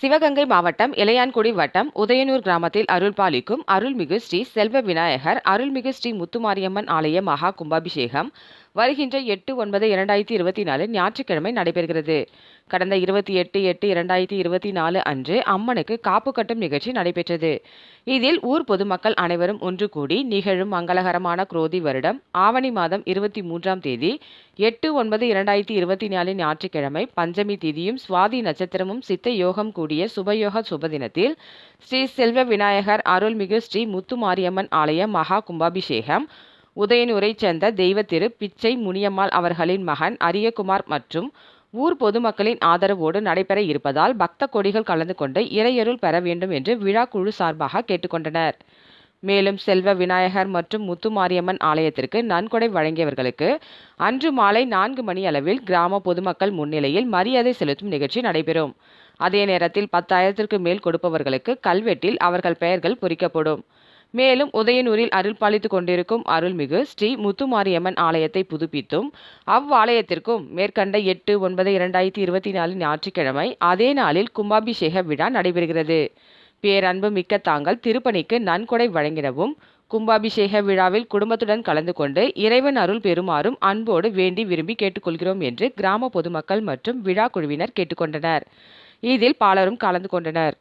சிவகங்கை மாவட்டம் இளையான்குடி வட்டம் உதயனூர் கிராமத்தில் அருள்பாலிக்கும் அருள்மிகு ஸ்ரீ செல்வ விநாயகர் அருள்மிகு ஸ்ரீ முத்துமாரியம்மன் ஆலய மகா கும்பாபிஷேகம் வருகின்ற எட்டு ஒன்பது இரண்டாயிரத்தி இருபத்தி நாலு ஞாயிற்றுக்கிழமை நடைபெறுகிறது. கடந்த இருபத்தி எட்டு எட்டு இரண்டாயிரத்தி இருபத்தி நாலு அன்று அம்மனுக்கு காப்பு கட்டும் நிகழ்ச்சி நடைபெற்றது. இதில் ஊர் பொதுமக்கள் அனைவரும் ஒன்று கூடி நிகழும் மங்களகரமான குரோதி வருடம் ஆவணி மாதம் இருபத்தி மூன்றாம் தேதி எட்டு ஒன்பது இரண்டாயிரத்தி இருபத்தி நாலு ஞாயிற்றுக்கிழமை பஞ்சமி திதியும் சுவாதி நட்சத்திரமும் சித்த யோகம் கூடிய சுபயோக சுபதினத்தில் ஸ்ரீ செல்வ விநாயகர் அருள்மிகு ஸ்ரீ முத்துமாரியம்மன் ஆலய மகா கும்பாபிஷேகம் உதயனூரைச் சேர்ந்த தெய்வ திரு பிச்சை முனியம்மாள் அவர்களின் மகன் அரியகுமார் மற்றும் ஊர் பொதுமக்களின் ஆதரவோடு நடைபெற இருப்பதால் பக்த கொடிகள் கலந்து கொண்டு இறையருள் பெற வேண்டும் என்று விழா குழு சார்பாக கேட்டுக்கொண்டனர். மேலும் செல்வ விநாயகர் மற்றும் முத்துமாரியம்மன் ஆலயத்திற்கு நன்கொடை வழங்கியவர்களுக்கு அன்று மாலை நான்கு மணி அளவில் கிராம பொதுமக்கள் முன்னிலையில் மரியாதை செலுத்தும் நிகழ்ச்சி நடைபெறும். அதே நேரத்தில் பத்தாயிரத்திற்கு மேல் கொடுப்பவர்களுக்கு கல்வெட்டில் அவர்கள் பெயர்கள் பொறிக்கப்படும். மேலும் உதயனூரில் அருள்பாலித்துக் கொண்டிருக்கும் அருள்மிகு ஸ்ரீ முத்துமாரியம்மன் ஆலயத்தை புதுப்பித்தும் அவ்வாலயத்திற்கும் மேற்கண்ட எட்டு ஒன்பது இரண்டாயிரத்தி இருபத்தி நாலு ஞாயிற்றுக்கிழமை அதே நாளில் கும்பாபிஷேக விழா நடைபெறுகிறது. பேரன்பு மிக்க தாங்கள் திருப்பணிக்கு நன்கொடை வழங்கிடவும் கும்பாபிஷேக விழாவில் குடும்பத்துடன் கலந்து கொண்டு இறைவன் அருள் பெறுமாறும் அன்போடு வேண்டி விரும்பி கேட்டுக்கொள்கிறோம் என்று கிராம பொதுமக்கள் மற்றும் விழா குழுவினர் கேட்டுக்கொண்டனர். இதில் பலரும் கலந்து கொண்டனர்.